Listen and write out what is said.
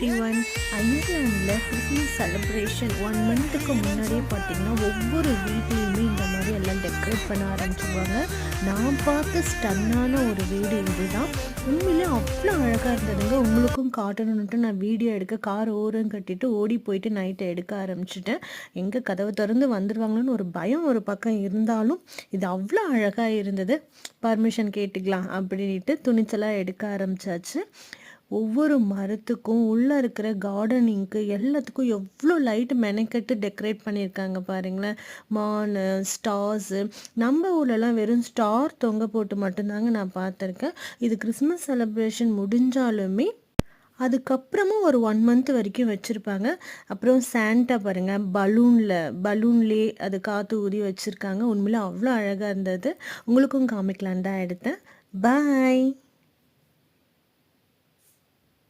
Every one அயர்லாண்டில் Christmas celebration one மந்த்துக்கு முன்னாடியே பார்த்தீங்கன்னா ஒவ்வொரு வீட்லேயுமே இந்த மாதிரி எல்லாம் டெக்கரேட் பண்ண ஆரம்பிச்சிருவாங்க. நான் பார்த்த ஸ்டன்னான ஒரு வீடு இதுதான். உண்மையிலே அவ்வளோ அழகாக இருந்ததுங்க. உங்களுக்கும் காட்டணுன்ட்டு நான் வீடியோ எடுக்க கார் ஓரம் கட்டிட்டு ஓடி போயிட்டு நைட்டை எடுக்க ஆரம்பிச்சிட்டேன். எங்கே கதவை திறந்து வந்துடுவாங்களோன்னு ஒரு பயம் ஒரு பக்கம் இருந்தாலும் இது அவ்வளோ அழகாக இருந்தது. பர்மிஷன் கேட்டுக்கலாம் அப்படின்ட்டு துணிச்சலாக எடுக்க ஆரம்பிச்சாச்சு. ஒவ்வொரு மரத்துக்கும் உள்ளே இருக்கிற கார்டனிங்க்கு எல்லாத்துக்கும் எவ்வளோ லைட் மெனக்கெட்டு டெக்கரேட் பண்ணியிருக்காங்க பாருங்களேன். மானு ஸ்டார்ஸு நம்ம ஊர்லலாம் வெறும் ஸ்டார் தொங்க போட்டு மட்டும்தாங்க நான் பார்த்துருக்கேன். இது கிறிஸ்மஸ் செலப்ரேஷன் முடிஞ்சாலுமே அதுக்கப்புறமும் ஒரு ஒன் மந்த் வரைக்கும் வச்சுருப்பாங்க. அப்புறம் சாண்டா பாருங்கள் பலூனில் பலூன்லேயே அது காற்று ஊதி வச்சுருக்காங்க. உண்மையில் அவ்வளோ அழகாக இருந்தது. உங்களுக்கும் காமிக்கலான் தான் எடுத்தேன். பாய்